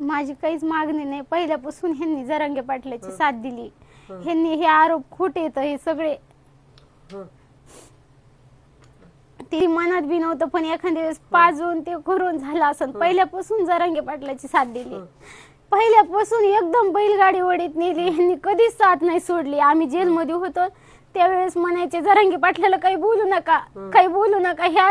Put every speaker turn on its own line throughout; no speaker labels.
माझी काहीच मागणी नाही. पहिल्यापासून ह्यांनी जरांगे पाटलाची साथ दिली. ह्यांनी हे आरोप खोटे येत हे सगळे. ती मनात बी नव्हतं पण एखाद्या वेळेस पाजून ते करून झालं असं. पहिल्यापासून जरांगे पाटलाची साथ दिली. पहिल्यापासून एकदम बैलगाडी वडीत नेली. ह्यांनी कधीच साथ नाही सोडली. आम्ही जेलमध्ये होतो. त्यावेळेस म्हणायचे जरांगे पाटलाला काही बोलू नका. काही बोलू नका. ह्या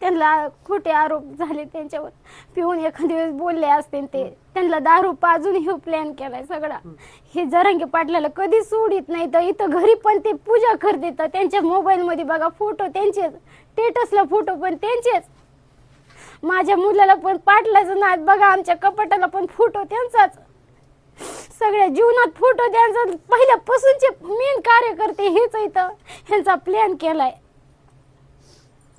त्यांना खोटे आरोप झाले त्यांच्यावर. पिऊन एखाद्या वेळेस बोलले असते ते. त्यांना दारू पाजून हे हो प्लॅन केलाय सगळा. हे जरांगे पाटलाला कधी सोडित नाही तर इथं घरी पण ते पूजा करते तर त्यांच्या मोबाईल मध्ये बघा फोटो त्यांचेच. स्टेटसला फोटो पण त्यांचेच. माझ्या मुलाला पण पाटलाचं नाद बघा आमच्या कपाटाला पण फोटो त्यांचाच. सगळ्या जीवनात फोटो त्यांचा. पहिल्यापासूनचे मेन कार्यकर्ते हेच इथं. ह्यांचा प्लॅन केलाय.